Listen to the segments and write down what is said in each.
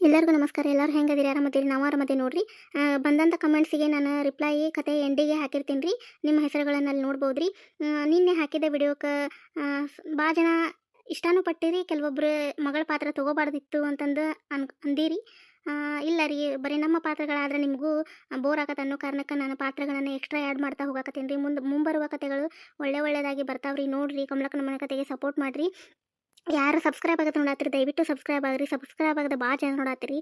ಎಲ್ಲರಿಗೂ ನಮಸ್ಕಾರ. ಎಲ್ಲರೂ ಹೆಂಗದಿರಿ? ಆರಾಮದಿರಿ? ನಾವು ಆರಾಮದಿ ನೋಡ್ರಿ. ಬಂದಂಥ ಕಮೆಂಟ್ಸಿಗೆ ನಾನು ರಿಪ್ಲೈ ಕತೆ ಎಂಡಿಗೆ ಹಾಕಿರ್ತೀನಿ ರೀ. ನಿಮ್ಮ ಹೆಸರುಗಳನ್ನು ಅಲ್ಲಿ ನೋಡ್ಬೋದು ರೀ ನಿನ್ನೆ ಹಾಕಿದ ವಿಡಿಯೋಕ್ಕೆ ಭಾಳ ಜನ ಇಷ್ಟನೂ ಪಟ್ಟಿರಿ. ಕೆಲವೊಬ್ರು ಮಗಳ ಪಾತ್ರ ತೊಗೋಬಾರ್ದಿತ್ತು ಅಂತಂದು ಅನ್, ಅಂದಿರಿ. ಇಲ್ಲ ರೀ. ಬರೀ ನಮ್ಮ ಪಾತ್ರಗಳಾದ್ರೆ ನಿಮಗೂ ಬೋರ್ ಆಗತ್ತೆ ಅನ್ನೋ ಕಾರಣಕ್ಕೆ ನಾನು ಪಾತ್ರಗಳನ್ನು ಎಕ್ಸ್ಟ್ರಾ ಆ್ಯಡ್ ಮಾಡ್ತಾ ಹೋಗಕತ್ತೀನಿ ರೀ. ಮುಂದೆ, ಮುಂಬರುವ ಕತೆಗಳು ಒಳ್ಳೆ ಒಳ್ಳೆಯದಾಗಿ ಬರ್ತಾವ್ರಿ ನೋಡ್ರಿ. ಕಮಲಕ್ಕನ ಮನೆ ಕತೆಗೆ ಸಪೋರ್ಟ್ ಮಾಡಿರಿ. ಯಾರು ಸಬ್ಸ್ಕ್ರೈಬ್ ಆಗುತ್ತೆ ನೋಡಾತ್ರಿ, ದಯವಿಟ್ಟು ಸಬ್ಸ್ಕ್ರೈಬ್ ಆಗ್ರಿ ಸಬ್ಸ್ಕ್ರೈಬ್ ಆಗದ ಭಾಳ ಜನ ನೋಡತ್ತೀರಿ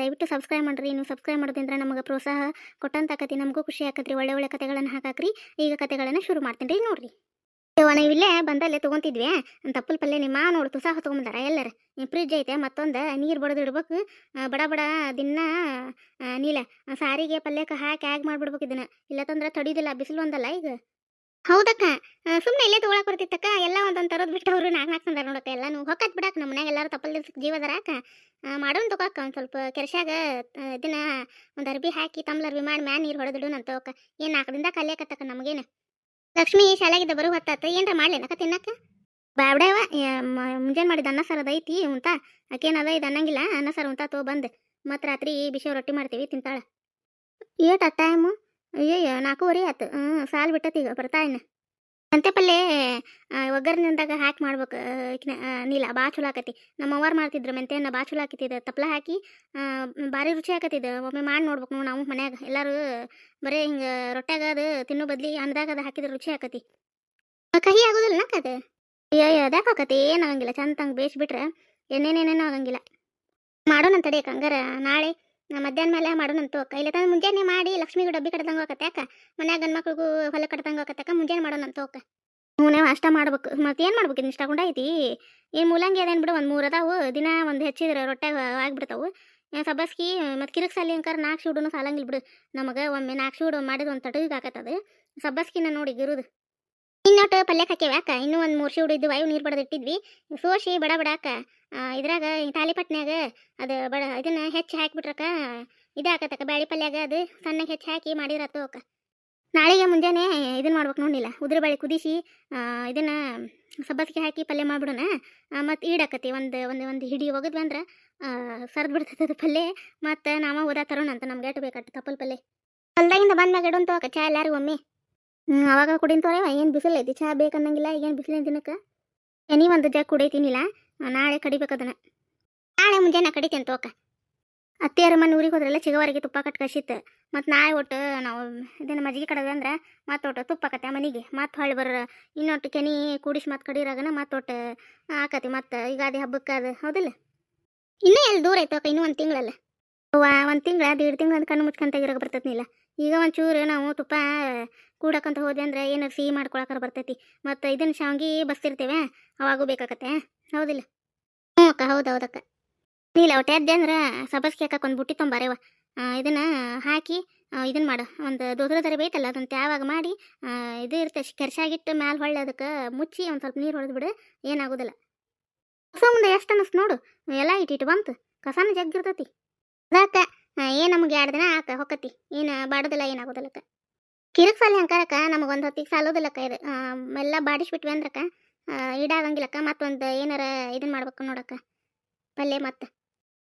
ದಯವಿಟ್ಟು ಸಬ್ಸ್ಕ್ರೈಬ್ ಮಾಡ್ರಿ, ನೀವು ಸಬ್ಸ್ಕ್ರೈಬ್ ಮಾಡೋದ್ರಿಂದ ನಮಗೆ ಪ್ರೋತ್ಸಾಹ ಕೊಟ್ಟಂತ ಆಕತಿ ನಮಗೂ ಖುಷಿ ಆಕತ್ರಿ, ಒಳ್ಳೆ ಒಳ್ಳೆ ಕತೆಗಳನ್ನು ಹಾಕಾಕ್ರಿ. ಈಗ ಕತೆಗಳನ್ನು ಶುರು ಮಾಡ್ತೀನಿ ರೀ ನೋಡ್ರಿ. ನಾವು ಇಲ್ಲೇ ಬಂದಲ್ಲೇ ತೊಗೊತಿದ್ವಿ ತಪ್ಪಲ್ ಪಲ್ಲೆ ನಿಮ್ಮ ನೋಡು ತುಸಾ ತೊಗೊಂಬಂದಾರ ಎಲ್ಲರ. ಫ್ರಿಜ್ ಐತೆ, ಮತ್ತೊಂದು ನೀರು ಬಡದು ಇಡ್ಬೇಕು ಬಡ ಬಡ ದಿನ ನೀಲ ಸಾರಿಗೆ ಪಲ್ಯಕ್ಕೆ ಹಾಕಿ ಆಗ್ ಮಾಡ್ಬಿಡ್ಬೇಕು ಇದನ್ನ. ಇಲ್ಲತ್ತಂದ್ರೆ ತಡಿದಿಲ್ಲ, ಬಿಸಿಲು ಒಂದಲ್ಲ ಈಗ. ಹೌದಕ್ಕ. ಸುಮ್ಮನೆ ಇಲ್ಲೇ ತೊಗೊಳಕ್ ಬರ್ತಿತ್ತಕ್ಕ. ಎಲ್ಲ ಒಂದೊಂದು ತರೋದು ಬಿಟ್ಟು ಅವರು ನಾಲ್ಕು ನಾಲ್ಕು ತಂದಾರ ನೋಡಕ್ಕ ನೀವು ಹೊಕ್ಕತ್ ಬಿಡಾಕ ನಮ್ಮ ಮನ್ಯಾಗ ಎಲ್ಲರೂ ತಪ್ಪಲ್ ಜೀವದರಾಕ ಮಾಡೋಣ ತಗೋಕ ಒಂದು ಸ್ವಲ್ಪ ಕೆರ್ಸಾಗ ಇದನ್ನ ಒಂದು ಅರ್ಬಿ ಹಾಕಿ ತಮ್ಲ ಅರ್ಬಿ ಮಾಡಿ ಮ್ಯಾನ್ ನೀರು ಹೊಡೆದಿಡು ನಾನು ತಗೋಕ. ಏನು ನಾಲ್ಕರಿಂದ ಕಲಿಯಕತ್ತಕ್ಕ ನಮಗೇನು? ಲಕ್ಷ್ಮಿ ಶಾಲೆಗಿದ್ದ ಬರು ಹೊತ್ತಾತ. ಏನ್ರ ಮಾಡ್ಲೇನಕ್ಕ ತಿನ್ನಕ್ಕ? ಬಾಬ್ಡವ ಮುಂಜಾನೆ ಮಾಡಿದ ಅನ್ನ ಸಾರು ಅದೈತಿ ಉಂತ. ಆಕೇನದ ಇದು ಅನ್ನಂಗಿಲ್ಲ. ಅನ್ನ ಸಾರು ಉಂತ ತೋ ಬಂದು. ಮತ್ತು ರಾತ್ರಿ ಬಿಸಿ ರೊಟ್ಟಿ ಮಾಡ್ತೀವಿ, ತಿಂತಾಳೆ. ಏಟ ಟೈಮು ಅಯ್ಯಯ್ಯ ನಾಲ್ಕೂವರೆ ಆಯ್ತು. ಹ್ಞೂ ಸಾಲು ಬಿಟ್ಟತಿ ಈಗ, ಬರ್ತಾ ಇನ್ನು. ಮೆಂತೆ ಪಲ್ಯ ಒಗ್ಗರ್ನಿಂದಾಗ ಹಾಕಿ ಮಾಡ್ಬೇಕು ನೀಲ ಭಾಳ ಚಲೋ ಆಕತಿ. ನಮ್ಮ ಅವ್ವಾರು ಮಾಡ್ತಿದ್ರು ಮೆಂತೆಯನ್ನು ಭಾಳ ಚಲೋ ಆಕತಿದ್ದು ತಪ್ಪಲ ಹಾಕಿ ಭಾರಿ ರುಚಿ ಆಕತಿದ್ದು ಒಮ್ಮೆ ಮಾಡಿ ನೋಡ್ಬೇಕು ನೋಡಿ ನಾವು ಮನ್ಯಾಗ. ಎಲ್ಲರೂ ಬರೀ ಹಿಂಗೆ ರೊಟ್ಯಾಗ ಅದು ತಿನ್ನೋ ಬದ್ಲಿ ಅನ್ನದಾಗ ಅದು ಹಾಕಿದ್ರೆ ರುಚಿ ಆಕತಿ. ಕಹಿ ಆಗೋದಿಲ್ಲ ನಕ್ಕದು ಅಯ್ಯೋ ಅದಕ್ಕೆ ಆಕತಿ ಏನು ಆಗಂಗಿಲ್ಲ ಚಂದಂಗೆ ಬೇಯಿಸ್ಬಿಟ್ರೆ ಏನೇನೇನೇನೋ ಆಗಂಗಿಲ್ಲ. ಮಾಡೋಣ ತಡಿಯಕ್ಕೆ ಹಂಗಾರ ನಾಳೆ ಮಧ್ಯಾಹ್ನ ಮೇಲೆ ಮಾಡೋಣಂತು. ಇಲ್ಲ ತಂದ್ರೆ ಮುಂಜಾನೆ ಮಾಡಿ ಲಕ್ಷ್ಮಿಗೂ ಡಬ್ಬಿ ಕಟ್ದಂಗೆ ಹೋಗತ್ತೆ ಯಾಕ? ಮನ್ಯಾಗ ಗಂಡು ಮಕ್ಳಿಗೂ ಹೊಲ ಕಟ್ದಂಗೆ ಹೋಗತ್ತಕ್ಕ ಮುಂಜಾನೆ ಮಾಡೋಣಂತ ಹೋಗ ಹ್ಞೂ, ನಾವು ಅಷ್ಟ ಮಾಡ್ಬೇಕು. ಮತ್ತೆ ಏನು ಮಾಡ್ಬೇಕು ಇನ್ನು ಇಷ್ಟ ಐತಿ? ಏನು ಮೂಲಂಗಿ ಅದೇನು ಬಿಡು, ಒಂದು ಮೂರು ಅದಾವು. ದಿನ ಒಂದು ಹೆಚ್ಚಿದ್ರೆ ರೊಟ್ಟೆ ಆಗಿಬಿಡ್ತಾವು. ಸಬ್ಬಸ್ಗಿ ಮತ್ತು ಕಿರಿಕ್ ಸಾಲಿ ಅಂಕಾರ ನಾಲ್ಕು ಶೂಡನು ಸಾಲಂಗಿಲ್ಲ ಬಿಡು. ನಮಗೆ ಒಮ್ಮೆ ನಾಲ್ಕು ಶೂಡು ಮಾಡಿದ ಒಂದು ತಟಗಿಗೆ ಹಾಕತ್ತದು ಸಬ್ಬಸ್ಗಿನ ನೋಡಿ ಇರುದು ಇನ್ನೊಟ್ಟು ಪಲ್ಯಕ್ಕೆ ಹಾಕ್ಯವ ಯಾಕ? ಇನ್ನೂ ಒಂದು ಮೂರು ಶೂಡು ಅವು ನೀರು ಬಡ್ದು ಇಟ್ಟಿದ್ವಿ. ಸೋಸಿ ಬಡ ಬಡಾಕ ಇದ್ರಾಗ ಈ ತಾಲಿಪಟ್ನ್ಯಾಗ ಅದು ಬಡ, ಇದನ್ನ ಹೆಚ್ಚು ಹಾಕಿಬಿಟ್ರಕ್ಕ ಇದು ಹಾಕತ್ತಕ್ಕ ಬ್ಯಾಳಿ ಪಲ್ಯಾಗ ಅದು ಸಣ್ಣಗೆ ಹೆಚ್ಚು ಹಾಕಿ ಮಾಡಿರತ್ತು ಅಕ್ಕ. ನಾಳೆಗೆ ಮುಂಜಾನೆ ಇದನ್ನ ಮಾಡ್ಬೇಕು ನೋಡಿಲ್ಲ ಉದ್ರ ಬೇಳೆ ಕುದಿಸಿ ಇದನ್ನ ಸಬ್ಬಸಿಗೆ ಹಾಕಿ ಪಲ್ಯ ಮಾಡ್ಬಿಡೋಣ. ಮತ್ತು ಈಡಾಕತಿ ಒಂದು ಒಂದು ಒಂದು ಹಿಡಿ ಒಗದ್ವಿ ಅಂದ್ರೆ ಸರ್ದು ಬಿಡ್ತೈತೆ ಅದು ಪಲ್ಯ. ಮತ್ತು ನಾವ ಓದಾ ತರೋಣ ಅಂತ ನಮ್ಗೆ ಎಟ್ಟು ಬೇಕಟ್ಟು ತಪ್ಪಲ್ ಪಲ್ಯ. ಹೊಲ್ದಾಗಿಂದ ಬಂದ್ಮ್ಯಾಗ ಇಡೋಂತ ಅಕ್ಕ, ಚಾ ಎಲ್ಲಾರು ಒಮ್ಮೆ. ಅವಾಗ ಕುಡಿಂತವ್ರೆ ಏನು ಬಿಸಿಲು ಐತಿ? ಚಾ ಬೇಕನ್ನಂಗಿಲ್ಲ ಈಗೇನು ಬಿಸಿಲಿನ ದಿನಕ್ಕೆ? ಎನಿ ಒಂದು ಜಗ್ ಕುಡಿತೀನಿಲ್ಲ ನಾಳೆ ಕಡಿಬೇಕು ಅದನ್ನ. ನಾಳೆ ಮುಂಜಾನೆ ಕಡಿತೇನೆ ತೋಕ ಅತ್ತೆಯರ ಮನೆ ಊರಿಗೆ ಹೋದ್ರೆಲ್ಲ ಚಿಗವರಿಗೆ ತುಪ್ಪ ಕಟ್ಟು ಕಸಿತ್ತು ಮತ್ತು ನಾಳೆ ಒಟ್ಟು ನಾವು ಇದನ್ನು ಮಜ್ಜಿಗೆ ಕಡದ ಅಂದ್ರೆ ಮತ್ತೆ ಒಟ್ಟು ತುಪ್ಪ ಆಕತ್ತೆ ಮನೆಗೆ. ಮತ್ತೆ ಹೊಳ್ಳಿ ಬರ ಇನ್ನೊಟ್ಟು ಕೆನಿ ಕೂಡಿಸಿ ಮತ್ತೆ ಕಡಿರಾಗನ ಮತ್ತೆ ಒಟ್ಟು ಆಕತಿ ಮತ್ತೆ ಯುಗಾದಿ ಹಬ್ಬಕ್ಕೆ ಅದು, ಹೌದಿಲ್ಲ? ಇನ್ನೂ ಎಲ್ಲಿ ದೂರ ಐತೋಕ ಇನ್ನೂ ಒಂದು ತಿಂಗಳಲ್ಲ? ಒಂದು ತಿಂಗಳ, ದೀಡ್ ತಿಂಗಳು ಅಂತ ಕಣ್ಣು ಮುಚ್ಕೊಂತ ಇರೋಕೆ ಬರ್ತೈತಿನಿಲ್ಲ ಈಗ ಒಂಚೂರು ನಾವು ತುಪ್ಪ ಕೂಡಕ್ಕಂತ ಹೋದೆ ಅಂದ್ರೆ ಏನಾರು ಸಿಹಿ ಮಾಡ್ಕೊಳಕ್ಕಾರ ಬರ್ತೈತಿ. ಮತ್ತು ಇದನ್ನು ಶಾವ್ಗಿ ಬಸ್ತಿರ್ತೇವೆ ಅವಾಗೂ ಬೇಕಾಗತ್ತೆ. ಹೌದಿಲ್ಲ? ಹ್ಞೂ ಅಕ್ಕ, ಹೌದು ಹೌದಕ್ಕ ನೀಲ ಅವಟೆ ಎದ್ದೆ ಅಂದ್ರೆ ಸಬಸ್ಗೆ ಹಾಕಕ್ಕೆ ಒಂದು ಬುಟ್ಟಿ ತೊಂಬಾರೇವ. ಇದನ್ನು ಹಾಕಿ ಇದನ್ನ ಮಾಡು. ಒಂದು ದೋಸರ ತರ ಬೇಯ್ತಲ್ಲ ಅದನ್ನು ತ್ಯಾವಾಗ ಮಾಡಿ ಇದು ಇರುತ್ತೆ ಕೆರ್ಸಾಗಿಟ್ಟು ಮ್ಯಾಲೆ ಹೊಳ್ಳೆ ಅದಕ್ಕೆ ಮುಚ್ಚಿ ಒಂದು ಸ್ವಲ್ಪ ನೀರು ಹೊಡೆದು ಬಿಡು, ಏನಾಗೋದಿಲ್ಲ. ಕಸ ಮುಂದೆ ಎಷ್ಟು ಅನ್ನಿಸ್ತು ನೋಡು, ಎಲ್ಲ ಇಟ್ಟಿಟ್ಟು ಬಂತು. ಕಸಾನ ಜಗ್ಗಿರ್ತತಿ. ಅದಕ್ಕ ಏನು ನಮ್ಗೆ ಎರಡು ದಿನ ಆಕ, ಹೊಕ್ಕತಿ. ಏನು, ಬಾಡೋದಿಲ್ಲ ಏನಾಗೋದಿಲ್ಲಕ್ಕ ಕಿರಿಕ್ ಸಾಲಿ ಅಂಕಾರಕ್ಕ, ನಮಗೆ ಒಂದು ಹೊತ್ತಿಗೆ ಸಾಲೋದಿಲ್ಲಕ್ಕ ಇದು. ಎಲ್ಲ ಬಾಡಿಸ್ಬಿಟ್ವಿ ಅಂದ್ರಕ್ಕ. ಇಡಾಗಂಗಿಲ್ಲಕ್ಕ ಮತ್ತೊಂದು ಏನಾರ ಇದನ್ನ ಮಾಡ್ಬೇಕು ನೋಡಕ್ಕ. ಪಲ್ಯ ಮತ್ತೆ.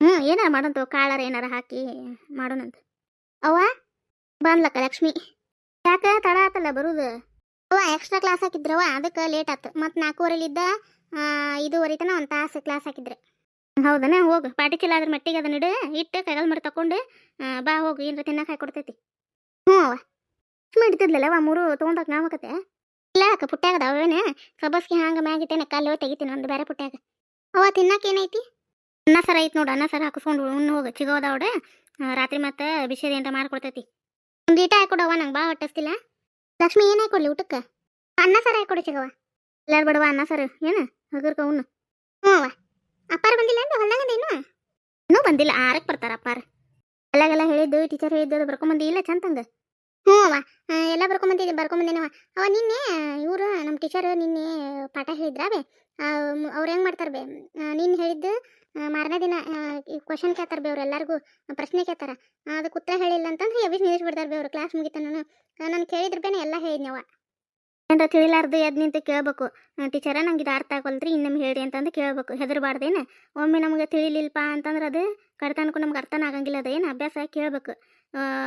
ಹ್ಞೂ ಏನಾರ ಮಾಡೋಂತ ಕಾಳಾರ ಏನಾರ ಹಾಕಿ ಮಾಡೋಣಂತ ಅವ್ವ, ಬಂದ್ಲಕ್ಕ ಲಕ್ಷ್ಮಿ. ಯಾಕೆ, ತಡ ಆತಲ್ಲ ಬರುದು. ಅವ್ವ ಎಕ್ಸ್ಟ್ರಾ ಕ್ಲಾಸ್ ಹಾಕಿದ್ರವ ಅದಕ್ಕೆ ಲೇಟ್ ಆತು. ಮತ್ತು ನಾಲ್ಕೂವರೆಲಿದ್ದ ಇದುವರೆ ತನ ಒಂದು ತಾಸು ಕ್ಲಾಸ್ ಹಾಕಿದ್ರೆ. ಹೌದನ, ಹೋಗು. ಪಾಟಿ ಚೀಲ ಅದ್ರ ಮಟ್ಟಿಗೆ ಅದನ್ನ ಇಡು, ಇಟ್ಟು ಕೈಗಲ್ ಮಾಡಿ ತಕೊಂಡು ಬಾ ಹೋಗು, ಏನ್ರ ತಿನ್ನಕ್ಕೆ ಕೊಡ್ತೈತಿ ಹ್ಞೂ ಅವ್ವ. ಲಕ್ಷ್ಮಿ ಹಿಡ್ತಿದ್ಲಲ್ಲ ಅವ ಮೂರು ತೊಗೊಂಡಾಗ ನಾವಕತೆ ಇಲ್ಲ, ಅಕ್ಕ ಪುಟ್ಟ್ಯಾಗದ ಅವೇನೆ ಸಬಸ್ಗೆ ಹಂಗೆ ಮ್ಯಾಗಿಟ್ಟೇನೆ ಕಾಲು ತೆಗಿತೀನಿ, ಒಂದು ಬೇರೆ ಪುಟ್ಟ್ಯಾಗ ಅವ ತಿನ್ನಕ್ಕೆ ಏನೈತಿ? ಅನ್ನ ಸರ ಐತಿ ನೋಡು, ಅನ್ನ ಸರ ಹಾಕಿಸ್ಕೊಂಡು ಉಣ್ಣು ಹೋಗ ಚಿಗೋದ ಅವಡೆ. ರಾತ್ರಿ ಮತ್ತೆ ಬಿಸಿದ ಏನಾರ ಮಾಡ್ಕೊಡ್ತೈತಿ. ಒಂದು ಈಟ ಹಾಕೊಡವ ನಂಗೆ ಬಾ ಹೊಟ್ಟಿಸ್ತಿಲ್ಲ. ಲಕ್ಷ್ಮಿ ಏನು ಹಾಕೊಡ್ಲಿ ಊಟಕ್ಕೆ? ಅನ್ನ ಸರ ಹಾಕೊಡು ಚಿಗವ ಎಲ್ಲಾರು ಬಿಡವ ಅನ್ನ ಸರ. ಏನು? ಹಗರ್ಕ ಉಣ್ಣು. ಹ್ಞೂ ಅವ ಅಪ್ಪಾರ ಬಂದಿಲ್ಲ ಏನು? ಹೊಲ್ದಂಗದ ಇನ್ನು? ಇನ್ನೂ ಬಂದಿಲ್ಲ ಆರಕ್ಕೆ ಬರ್ತಾರ ಅಪ್ಪಾರ. ಎಲ್ಲಾಗೆಲ್ಲ ಹೇಳಿದ್ದು ಟೀಚರ್ ಹೇಳಿದ್ದು ಬರ್ಕೊಂಬಂದಿ, ಇಲ್ಲ ಚಂತಂಗ ಹ್ಞೂ ಅವ ಎಲ್ಲ ಬರ್ಕೊಂಬಂದಿದ್ದೆ ಬರ್ಕೊಂಬಂದೇನವ ಅವ ನಿನ್ನೆ ಇವರು ನಮ್ಮ ಟೀಚರ್ ನಿನ್ನೆ ಪಾಠ ಹೇಳಿದ್ರಾವೆ ಅವ್ರು ಹೆಂಗೆ ಮಾಡ್ತಾರೆ ಬೇ? ನೀನು ಹೇಳಿದ್ದು ಮಾರನೇ ದಿನ ಕ್ವಶನ್ ಕೇಳ್ತಾರೆ ಬೇ ಅವ್ರು ಎಲ್ಲರಿಗೂ ಪ್ರಶ್ನೆ ಕೇಳ್ತಾರ. ಅದಕ್ಕೆ ಉತ್ತರ ಹೇಳಿಲ್ಲ ಅಂತಂದ್ರೆ ಎಬ್ಬಿಸಿ ನಿಲ್ಲಿಸ್ಬಿಡ್ತಾರೆ ಬೇ ಅವ್ರು ಕ್ಲಾಸ್ ಮುಗಿತ ನಾನು ನಾನು ಕೇಳಿದ್ರ ಬೇನೆ ಎಲ್ಲ ಹೇಳಿದ್ನವ ಏನಾರ ತಿಳಿಲಾರ್ದು ಎದ್ ನಿಂತು ಕೇಳಬೇಕು. ಟೀಚರ ನಂಗೆ ಇದು ಅರ್ಥ ಆಗೋಲ್ರಿ ಇನ್ನೊಮ್ಮೆ ಹೇಳಿ ಅಂತಂದು ಕೇಳಬೇಕು. ಹೆದರಬಾರ್ದೇನು? ಒಮ್ಮೆ ನಮಗೆ ತಿಳಿಲಿಲ್ಲಪ್ಪ ಅಂತಂದ್ರೆ ಅದು ಕಡ್ತನಕ್ಕೂ ನಮ್ಗೆ ಅರ್ಥನ ಆಗಂಗಿಲ್ಲ ಅದು ಏನು ಅಭ್ಯಾಸ ಕೇಳಬೇಕು.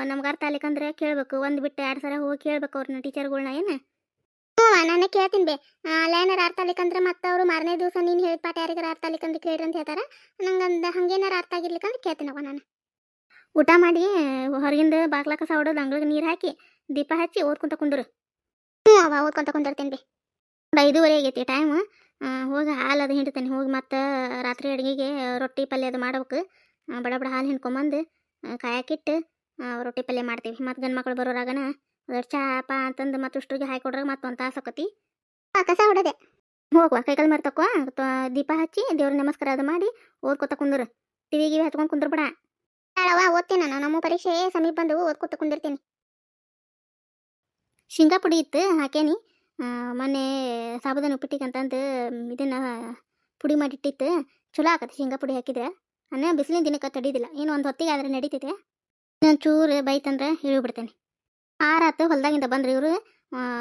ನಮ್ಗೆ ಅರ್ಥ ಆಗ್ಲಿಕ್ಕಂದ್ರೆ ಕೇಳಬೇಕು. ಒಂದು ಬಿಟ್ಟು ಎರಡು ಸಲ ಹೋಗಿ ಕೇಳ್ಬೇಕು ಅವ್ರನ್ನ ಟೀಚರ್ಗಳ್ನ ಏನು? ಹ್ಞೂ ನಾನು ಕೇಳ್ತೀನಿ ಬೇ. ಅಲ್ಲೇನಾರು ಅರ್ಥ ಆಗ್ಲಿಕ್ಕಂದ್ರೆ ಮತ್ತೆ ಅವರು ಮಾರನೇ ದಿವಸ ನೀನು ಹೇಳಿದ ಪಾಠ ಯಾರಿಗಾರ ಅರ್ಥ ಆಗ್ಲಿಕ್ಕಂದ್ರೆ ಕೇಳ್ರಿ ಅಂತ ಹೇಳ್ತಾರೆ. ನಂಗೆ ಹಂಗೇನಾರ ಅರ್ಥ ಆಗಿರ್ಲಿಕ್ಕಂದ್ರೆ ಕೇಳ್ತೀನವ ನಾನು. ಊಟ ಮಾಡಿ ಹೊರಗಿಂದ ಬಾಗ್ಲ ಕಸ ಹೊಡೋದು ಅಂಗಳಿಗೆ ನೀರು ಹಾಕಿ ದೀಪ ಹಚ್ಚಿ ಓದ್ಕೊಂತ ಕುಂದ್ರು. ಹ್ಞೂ ಅವ ಓದ್ಕೊಂತ ಕುಂದಿರ್ತೀನಿ ಬಿ. ಒಂದು ಐದೂವರೆ ಆಗೈತಿ ಟೈಮ್ ಹೋಗಿ ಹಾಲು ಅದು ಹಿಂಡ್ತೇನೆ. ಹೋಗಿ ಮತ್ತೆ ರಾತ್ರಿ ಅಡುಗೆಗೆ ರೊಟ್ಟಿ ಪಲ್ಯ ಅದು ಮಾಡ್ಬೇಕು. ಬಡ ಬಡ ಹಾಲು ಹಿಂಡ್ಕೊಂಬಂದು ಕಾಯಕ್ಕಿಟ್ಟು ರೊಟ್ಟಿ ಪಲ್ಯ ಮಾಡ್ತೀವಿ. ಮತ್ತು ಗಂಡು ಮಕ್ಳು ಬರೋರಾಗನ ಚಾಪ ಅಂತಂದು ಮತ್ತು ಉಷ್ಟ್ರಿಗೆ ಹಾಯ್ ಕೊಡ್ರಾಗ ಮತ್ತು ಒಂದು ತಾಸು ಆಕತಿ. ಕಸ ಹೊಡದೆ. ಹೋಗುವ, ಕೈಕಾಲು ಮರ್ತಕ್ಕ ತಕೋ ದೀಪ ಹಚ್ಚಿ ದೇವ್ರ ನಮಸ್ಕಾರ ಅದು ಮಾಡಿ ಓದ್ಕೊತ ಕುಂದ್ರು. ಟಿವಿ ಗಿವಿ ಹಚ್ಕೊಂಡು ಕುಂದ್ರು ಬಿಡ. ಅವ ಓದ್ತೀನಿ ನಾನು. ನಮ್ಮ ಪರೀಕ್ಷೆ ಸಮೀಪ ಬಂದು ಓದ್ಕೊತ ಕುಂದಿರ್ತೀನಿ. ಶೇಂಗಾ ಪುಡಿ ಇತ್ತು, ಹಾಕೇನಿ. ಮೊನ್ನೆ ಸಾಬುದಾನ ಉಪ್ಪಿಟ್ಟಿಗೆ ಅಂತಂದು ಇದನ್ನ ಪುಡಿ ಮಾಡಿಟ್ಟಿತ್ತು. ಚಲೋ ಆಗತ್ತೆ ಶೇಂಗಾ ಪುಡಿ ಹಾಕಿದ್ರೆ. ಅನ್ನ ಬಿಸಿಲಿನ ದಿನಕ್ಕೆ ತಡೀದಿಲ್ಲ. ಏನು ಒಂದು ಹೊತ್ತಿಗೆ ಆದ್ರೆ ನಡೀತೈತೆ. ಇನ್ನೊಂದು ಚೂರು ಬೈತಂದ್ರೆ ಇಳಿಬಿಡ್ತೇನೆ ಆರಾತು ಹೊಲ್ದಾಗಿಂದ ಬಂದ್ರೆ ಇವರು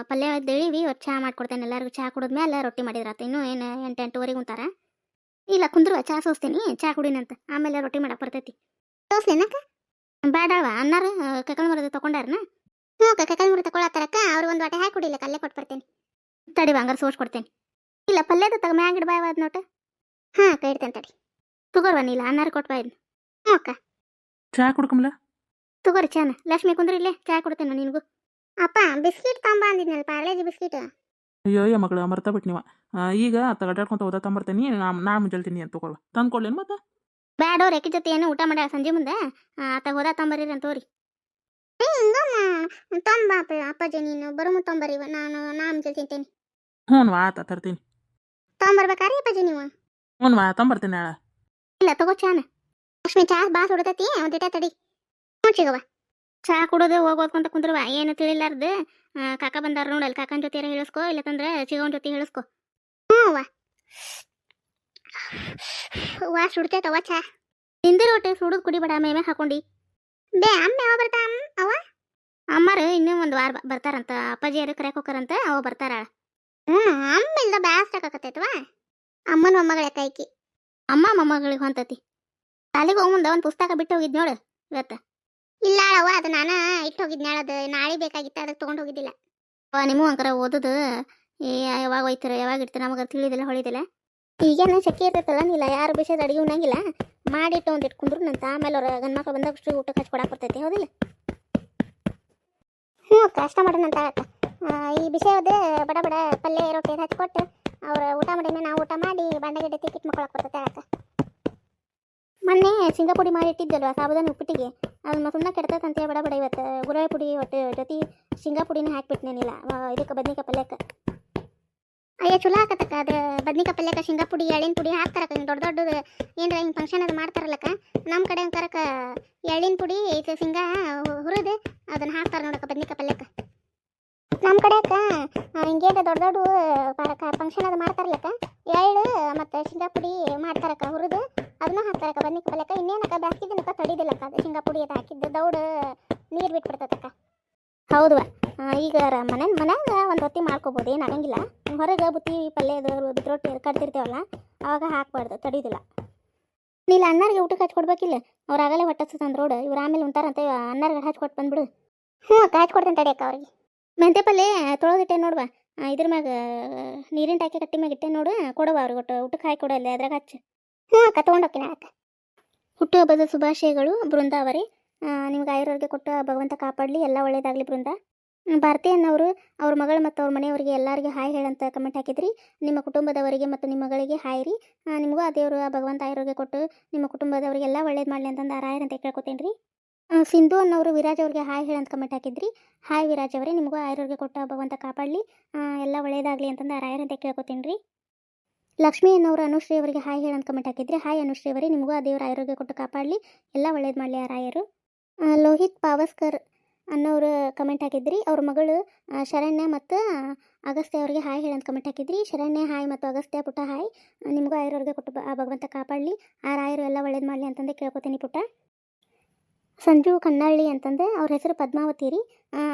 ಪಲ್ಯ ದೇವಿ ಅವ್ರು ಚಹಾ ಮಾಡ್ಕೊಡ್ತೇನೆ ಎಲ್ಲರಿಗೂ. ಚಹಾ ಕುಡಿದ್ಮೇಲೆ ರೊಟ್ಟಿ ಮಾಡಿದ್ರಾತ. ಇನ್ನೂ ಏನು ಎಂಟು ಎಂಟುವರೆಗೆ ಉಂತಾರ. ಇಲ್ಲ, ಕುಂದ್ರು ಚಹಾ ಸೋಸ್ತೀನಿ. ಚಹಾ ಕುಡಿನಂತ. ಆಮೇಲೆ ರೊಟ್ಟಿ ಮಾಡಕ್ಕೆ ಬರ್ತೈತಿ. ಸೋಸ್ಲೇನಕ್ಕ? ಬೇಡವ ಅನ್ನಾರು ಕಕ್ಕಲ್ ಮರದ ತಗೊಂಡಾರನ ಹ್ಞೂ ಕೈಕಾಲು ಮರದ ತಗೊಳತ್ತಾರಕ್ಕ ಅವ್ರು ಒಂದು ವಾಟೆ ಹಾಕಿ ಕುಡಿಲ್ಲ ಕಲ್ಲೇ ಕೊಟ್ಟು ಬರ್ತೇನೆ. ತಡಿ ಹಂಗಾರೆ ಸೋಸ್ ಕೊಡ್ತೇನೆ. ಇಲ್ಲ, ಪಲ್ಯದ ತಗ ಮ್ಯಾಂಗಿಡ್ ಬಾಯ್ ಅದ್ ನೋಟ? ಹಾಂ ಕೈ ಇಡ್ತೇನೆ ತಡಿ. ತಗೋರ್ವ ನೀಲ್ಲ ಅನ್ನಾರು ಕೊಟ್ಟು ಬಾಯ್ ಹ್ಞೂ ಅಕ್ಕ. ಚಹಾ ಕುಡ್ಕಂಬ್ಲ? ತುಗೋರಿ ಚಾನ. ಲಕ್ಷ್ಮಿ ಕುಂದ್ರಿ ಇಲ್ಲೇ ಚಹಾ ಕೊಡ್ತೇನೆ ನಿನಗೂ. ಅಪ್ಪ ಬಿಸ್ಕಿಟ್ ತಂಬ ಅಂದಿದ್ನಲ್ಲ ಪಾರ್ಲೇಜಿ ಬಿಸ್ಕಿಟ್? ಅಯ್ಯೋ ಅಯ್ಯ ಮಗಳ ಮರ್ತಾ ಬಿಟ್ಟು ಈಗ ತಗಡಾಡ್ಕೊಂತ ಓದಾ ತಂಬರ್ತೀನಿ ನಾ ನಾ ಮುಂಜಾಳ್ತೀನಿ ಅಂತ ತಗೊಳ್ವ. ತಂದು ಕೊಡ್ಲೇನು ಮತ್ತೆ? ಬ್ಯಾಡೋ ರೆಕ್ಕಿ ಜೊತೆ ಏನು ಊಟ ಮಾಡ್ಯಾಳ ಸಂಜೆ ಮುಂದೆ. ಆತ ಹೋದ ತಂಬರೀರಿ ಅಂತ ತೋರಿ. ತಂಬ ಅಪ್ಪಾಜಿ ನೀನು ಬರೋ ತಂಬರಿ ನಾನು ನಾ ಮುಂಜಾನೆ ತಿಂತೇನೆ. ಹ್ಞೂ ಆತ ತರ್ತೀನಿ. ತಗೊಂಬರ್ಬೇಕಾರಿ ಅಪ್ಪಾಜಿ ನೀವು? ಹ್ಞೂ ವಾ ತಂಬರ್ತೀನಿ ಅಳ ಇಲ್ಲ ತಗೋ ಚಾನ. ಲಕ್ಷ್ಮಿ ಚಾ ಬಾಸ್ ಸುಡತೈತಿ ಒಂದಿಟ ತಡಿ. ಚಿಗವ ಚಾ ಕುಡೋದು ಹೋಗಿ ಓದ್ಕೊಂತ ಕುಂದ್ರವ ಏನು ತಿಳಿಲಾರ್ದು? ಕಾಕಾ ಬಂದಾರ ನೋಡಲ್ ಕಾಕನ ಜೊತೆ ಹೇಳಿಸ್ಕೊ ಇಲ್ಲಕಂದ್ರೆ ಚಿಗವನ ಜೊತೆ ಹೇಳಿಸ್ಕೊ. ಹ್ಞೂ ಅವ್ವ. ವಾ ಸುಡ್ತೈತವ ಚಾ ನಿಂದ ರೊಟ್ಟಿ ಸುಡುದು ಕುಡಿಬೇಡ ಮೇಮೆ ಹಾಕೊಂಡಿ. ಬೇ, ಅಮ್ಮ ಯಾವ ಬರ್ತಾ ಅಮ್ಮ ಅವ ಅಮ್ಮಾರು ಇನ್ನೂ ಒಂದು ವಾರ ಬರ್ತಾರಂತ. ಅಪ್ಪಾಜಿ ಯಾರು ಕರೆಯಕ್ಕೆ ಹೋಗಾರಂತ ಅವ ಬರ್ತಾರ ಹ್ಞೂ, ಅಮ್ಮ ಇಲ್ದ ಬ್ಯಾಸ್ರ ಆಕತ್ತೈತವ ಅಮ್ಮನ ಮೊಮ್ಮಗಳ ಕೈಕಿ. ಅಮ್ಮ ಮೊಮ್ಮಗಳಿಗೆ ಹೊಂತತಿ. ಶಾಲೆಗೆ ಹೋಗ್ಮುಂದ ಒಂದು ಪುಸ್ತಕ ಬಿಟ್ಟು ಹೋಗಿದ್ ನೋಡು ಇವತ್ತು. ಇಲ್ಲ ಅವ್ವ, ಅದು ನಾನು ಇಟ್ಟು ಹೋಗಿದ್ನಾಳ ಅದು ನಾಳೆ ಬೇಕಾಗಿತ್ತು ಅದಕ್ಕೆ ತೊಗೊಂಡು ಹೋಗಿದ್ದಿಲ್ಲ. ಅವ ನಿಮಗೂ ಅಂಕರ ಓದುದು, ಏ, ಯಾವಾಗ ಹೋಯ್ತಾರ, ಯಾವಾಗ ಇಡ್ತಾರ ನಮಗೆ ತಿಳಿದಿಲ್ಲ, ಹೊಳಿದಿಲ್ಲ. ಈಗೇನು ಶಕ್ತಿ ಇರ್ತೈತಲ್ಲ ನಿಲ್ಲ ಯಾರು ಬಿಸಿದ ಅಡಿಗೆ ಉಣ್ಣಂಗಿಲ್ಲ. ಮಾಡಿಟ್ಟು ಒಂದಿಟ್ಟು ಕುಂದ್ರು ನಂತ ಆಮೇಲೆ ಅವ್ರ ಗಂಡ್ಮಕ್ಳು ಬಂದಾಗ ಅಷ್ಟು ಊಟಕ್ಕೆ ಹಚ್ಚಿ ಕೊಡಕ್ಕೆ ಬರ್ತೈತಿ, ಹೌದಿಲ್ಲ? ಹ್ಞೂ ಕಷ್ಟ ಮಾಡೋಣಂತ ಅಕ್ಕ ಈ ವಿಷಯದ ಬಡ ಬಡ ಪಲ್ಯ, ರೊಟ್ಟಿ ಹಚ್ಕೊಟ್ಟು ಅವ್ರ ಊಟ ಮಾಡಿ ನಾವು ಊಟ ಮಾಡಿ ಬಂಡೆ ಗಿಡ್ಡೆ ತಿಕ್ಕಿಟ್ಟು ಬರ್ತೈತೆ ಅಕ್ಕ ಮೊನ್ನೆ ಶೇಂಗಾ ಪುಡಿ ಮಾಡಿ ಇಟ್ಟಿದ್ದಲ್ವ ಸಾಬುದಾನ ಉಪ್ಪಿಟ್ಟಿಗೆ. ಅದನ್ನ ಸುಮ್ಮನೆ ಕೆಡ್ತೈತೆ ಬಡ ಬಡ ಇವತ್ತು. ಗುರಳಿ ಪುಡಿ ಒಟ್ಟು ಜೊತೆ ಶೇಂಗಾ ಪುಡಿನ ಹಾಕ್ಬಿಟ್ನೇನಿಲ್ಲ ಇದಕ್ಕೆ ಬದ್ನಿಕಾಯಿ ಪಲ್ಯಕ್ಕೆ. ಅಯ್ಯ, ಚಲೋ ಹಾಕತ್ತಕ್ಕ ಅದು. ಬದ್ನಿಕಾಯಿ ಪಲ್ಯಕ್ಕೆ ಶೇಂಗಾ ಪುಡಿ, ಎಳ್ಳಿನ ಪುಡಿ ಹಾಕ್ತಾರಕ್ಕ ಹಿಂಗೆ ದೊಡ್ಡ ದೊಡ್ಡದು ಏನಾರ ಹಿಂಗೆ ಫಂಕ್ಷನ್ ಅದು ಮಾಡ್ತಾರಲ್ಲಕ್ಕ. ನಮ್ಮ ಕಡೆ ಕರಕ ಎಳ್ಳಿನ ಪುಡಿ, ಇದು ಶೇಂಗಾ ಹುರಿದು ಅದನ್ನು ಹಾಕ್ತಾರೆ ನೋಡಕ್ಕ ಬದ್ನಿಕಾಯಿ ಪಲ್ಯಕ್ಕೆ. ನಮ್ಮ ಕಡೆ ಅಕ್ಕ ಹಿಂಗೆ ದೊಡ್ಡ ದೊಡ್ಡ ಫಂಕ್ಷನ್ ಅದು ಮಾಡ್ತಾರಲ್ಲಕ್ಕ ಎಳ್ಳು ಮತ್ತು ಶೇಂಗಾ ಪುಡಿ ಮಾಡ್ತಾರಕ್ಕ ಹುರಿದು. ಅದನ್ನ ಹಾಕ್ತಾರಕ್ಕ ಬನ್ನಿಕ ಪಲ್ಯಕ್ಕ ಇನ್ನೇನಕ್ಕ ಬ್ಯಾಸ್ಗಿ ದಿನಕ್ಕ ತಡಿದಿಲ್ಲಕ್ಕ ಅದು ಶೇಂಗಾ ಪುಡಿ ಅದು ಹಾಕಿದ್ದು. ದೌಡ್ ನೀರು ಬಿಟ್ಬಿಡ್ತದಕ್ಕ ಹೌದು ಈಗ ಮನೆ ಮನ್ಯಾಗ ಒಂದು ಹೊತ್ತಿ ಮಾಡ್ಕೋಬೋದು. ಏನು ಆಗಂಗಿಲ್ಲ. ಹೊರಗೆ ಬುತ್ತಿ, ಪಲ್ಯದ ರೊಟ್ಟಿ ಕಟ್ತಿರ್ತೀವಲ್ಲ, ಅವಾಗ ಹಾಕ್ಬಾರ್ದು. ತಡಿದಿಲ್ಲ. ಇಲ್ಲ ಅನ್ನಾರಿಗೆ ಊಟಕ್ಕೆ ಹಚ್ಕೊಡ್ಬೇಕಿಲ್ಲ ಅವ್ರು ಆಗಲೇ ಹೊಟ್ಟೆ ತಂದ್ರೋಡು ಇವ್ರು ಆಮೇಲೆ ಉಂಟಾರಂತ ಅಣ್ಣರಿಗೆ ಹಚ್ಕೊಟ್ಟು ಬಂದ್ಬಿಡು. ಹ್ಞೂ ಹಚ್ಕೊಡ್ತೇನೆ ತಡಿಯಕ್ಕ ಅವ್ರಿಗೆ. ಮೆಂತೆ ಪಲ್ಲೆ ತೊಳೆದಿಟ್ಟೆ ನೋಡುವ. ಇದ್ರ ಮ್ಯಾಗ, ನೀರಿನ ಟಾಕಿ ಕಟ್ಟಿ ಮ್ಯಾಗ ಇಟ್ಟೆ ನೋಡು ಕೊಡವ ಅವ್ರಿಗೆ ಒಟ್ಟು, ಊಟಕ್ಕೆ ಹಾಕಿ ಕೊಡಲ್ಲ ಅದ್ರಾಗ ಹಚ್ಚು. ಹ್ಞೂ ಅಕ್ಕ ತೊಗೊಂಡೋಗ್ತೀನಿ ಅಕ್ಕ ಹುಟ್ಟುಹಬ್ಬದ ಶುಭಾಶಯಗಳು ಬೃಂದ ಅವರಿ. ನಿಮ್ಗೆ ಆಯುರ್ವರ್ಗೆ ಕೊಟ್ಟು ಭಗವಂತ ಕಾಪಾಡಲಿ, ಎಲ್ಲ ಒಳ್ಳೇದಾಗಲಿ ಬೃಂದ. ಭಾರತಿ ಅನ್ನೋರು ಅವ್ರ ಮಗಳು ಮತ್ತು ಅವ್ರ ಮನೆಯವರಿಗೆ ಎಲ್ಲರಿಗೆ ಹಾಯ್ ಹೇಳಂತ ಕಮೆಂಟ್ ಹಾಕಿದ್ರಿ. ನಿಮ್ಮ ಕುಟುಂಬದವರಿಗೆ ಮತ್ತು ನಿಮ್ಮ ಮಗಳಿಗೆ ಹಾಯ್ ರೀ. ನಿಮಗೂ ಆ ದೇವರು ಭಗವಂತ ಆಯುರ್ವೇದ ಕೊಟ್ಟು ನಿಮ್ಮ ಕುಟುಂಬದವರಿಗೆಲ್ಲ ಒಳ್ಳೇದು ಮಾಡಲಿ ಅಂತಂದು ಆರಾಯರಂತ ಕೇಳ್ಕೊತೀನಿ ರೀ ಸಿಂಧು ಅನ್ನೋರು ವಿರಾಜ್ ಅವ್ರಿಗೆ ಹಾಯ್ ಹೇಳಂತ ಕಮೆಂಟ್ ಹಾಕಿದ್ರಿ. ಹಾಯ್ ವಿರಾಜ್ ಅವರೇ, ನಿಮಗೂ ಆಯುರ್ವೇದ ಕೊಟ್ಟ ಭಗವಂತ ಕಾಪಾಡಲಿ. ಎಲ್ಲ ಒಳ್ಳೆಯದಾಗಲಿ ಅಂತಂದು ರಾಯರ್ ಅಂತ ಕೇಳ್ಕೊತೀನಿ ರೀ. ಲಕ್ಷ್ಮಿ ಅನ್ನೋರು ಅನುಶ್ರೀ ಅವರಿಗೆ ಹಾಯ್ ಹೇಳಂತ ಕಮೆಂಟ್ ಹಾಕಿದ್ರಿ. ಹಾಯ್ ಅನುಶ್ರೀ ಅವರೇ, ನಿಮಗೂ ಆ ದೇವರ ಆರೋಗ್ಯ ಕೊಟ್ಟು ಕಾಪಾಡಲಿ. ಎಲ್ಲ ಒಳ್ಳೇದು ಮಾಡಲಿ ಆ ರಾಯರು. ಲೋಹಿತ್ ಪಾವಸ್ಕರ್ ಅನ್ನೋರು ಕಮೆಂಟ್ ಹಾಕಿದ್ರಿ. ಅವ್ರ ಮಗಳು ಶರಣ್ಯ ಮತ್ತು ಅಗಸ್ತ್ಯ ಅವರಿಗೆ ಹಾಯ್ ಹೇಳಂತ ಕಮೆಂಟ್ ಹಾಕಿದ್ರಿ. ಶರಣ್ಯ ಹಾಯ್ ಮತ್ತು ಅಗಸ್ತ್ಯ ಪುಟ್ಟ ಹಾಯ್. ನಿಮಗೂ ಆಯುರ್ವೇದ ಕೊಟ್ಟು ಆ ಭಗವಂತ ಕಾಪಾಡಲಿ. ಆ ರಾಯರು ಎಲ್ಲ ಒಳ್ಳೇದು ಮಾಡಲಿ ಅಂತಂದು ಕೇಳ್ಕೊತೀನಿ ಪುಟ್ಟ. ಸಂಜು ಕನ್ನಳ್ಳಿ ಅಂತಂದರೆ ಅವ್ರ ಹೆಸರು ಪದ್ಮಾವತಿ ರೀ.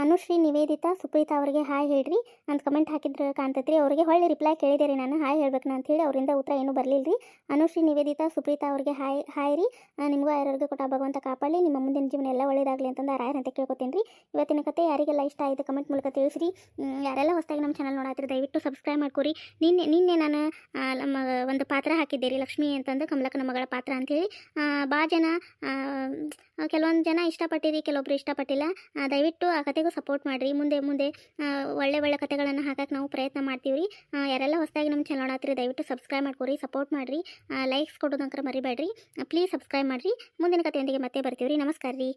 ಅನುಶ್ರೀ ನಿವೇದಿತಾ, ಸುಪ್ರೀತಾ ಅವರಿಗೆ ಹಾಯ್ ಹೇಳ್ರಿ. ಅಂತ ಕಮೆಂಟ್ ಹಾಕಿದ್ರೆ ಕಾಣ್ತೈತ್ರಿ. ಅವರಿಗೆ ಹೊಳ್ಳಿ ರಿಪ್ಲೈ ಕೇಳಿದೆ ರೀ ನಾನು. ಹಾಯ್ ಹೇಳ್ಬೇಕು ಅಂತ ಹೇಳಿ ಅವರಿಂದ ಉತ್ತರ ಏನೂ ಬರಲಿಲ್ಲ ರೀ ಅನುಶ್ರೀ, ನಿವೇದಿತಾ, ಸುಪ್ರೀತಾ ಅವರಿಗೆ ಹಾಯ್ ಹಾಯ್ ರೀ. ನಿಮಗೂ ಯಾರ್ಯಾರಿಗೆ ಕೊಟ್ಟ ಭಗವಂತ ಕಾಪಾಡಲಿ. ನಿಮ್ಮ ಮುಂದಿನ ಜೀವನ ಎಲ್ಲ ಒಳ್ಳೆಯದಾಗಲಿ ಅಂತಂದು ರಾಯರ್ ಅಂತ ಕೇಳ್ಕೊತೀನಿ ರೀ. ಇವತ್ತಿನ ಕತೆ ಯಾರಿಗೆಲ್ಲ ಇಷ್ಟ ಆಯಿತು ಕಮೆಂಟ್ ಮೂಲಕ ತಿಳಿಸ್ರಿ. ಯಾರೆಲ್ಲ ಹೊಸದಾಗಿ ನಮ್ಮ ಚಾನಲ್ ನೋಡಾತಿರಿ ದಯವಿಟ್ಟು ಸಬ್ಸ್ಕ್ರೈಬ್ ಮಾಡ್ಕೊರಿ. ನಿನ್ನೆ ನಿನ್ನೆ ನಾನು ನಮ್ಮ ಒಂದು ಪಾತ್ರ ಹಾಕಿದ್ದೆ ರೀ ಲಕ್ಷ್ಮಿ ಅಂತಂದು ಕಮಲಕ್ಕನ ಮಗಳ ಪಾತ್ರ ಅಂಥೇಳಿ ಭಾಳ ಜನ ಕೆಲವೊಂದು ಜನ ಇಷ್ಟಪಟ್ಟಿರಿ, ಕೆಲವೊಬ್ರು ಇಷ್ಟಪಟ್ಟಿಲ್ಲ. ದಯವಿಟ್ಟು ಆ ಕತೆಗೂ ಸಪೋರ್ಟ್ ಮಾಡಿರಿ. ಮುಂದೆ ಮುಂದೆ ಒಳ್ಳೆ ಒಳ್ಳೆ ಕತೆಗಳನ್ನು ಹಾಕಕ್ಕೆ ನಾವು ಪ್ರಯತ್ನ ಮಾಡ್ತೀವಿ ರೀ ಯಾರೆಲ್ಲ ಹೊಸದಾಗಿ ನಮ್ಮ ಚಾನಲ್ ಆತ್ರಿ ದಯವಿಟ್ಟು ಸಬ್ಸ್ಕ್ರೈಬ್ ಮಾಡ್ಕೊರಿ ಸಪೋರ್ಟ್ ಮಾಡಿರಿ. ಲೈಕ್ಸ್ ಕೊಡೋದಂಕರ ಮರಿಬೇಡ್ರಿ. ಪ್ಲೀಸ್ ಸಬ್ಸ್ಕ್ರೈಬ್ ಮಾಡಿರಿ. ಮುಂದಿನ ಕತೆಯೊಂದಿಗೆ ಮತ್ತೆ ಬರ್ತೀವಿ ರೀ ನಮಸ್ಕಾರ ರೀ.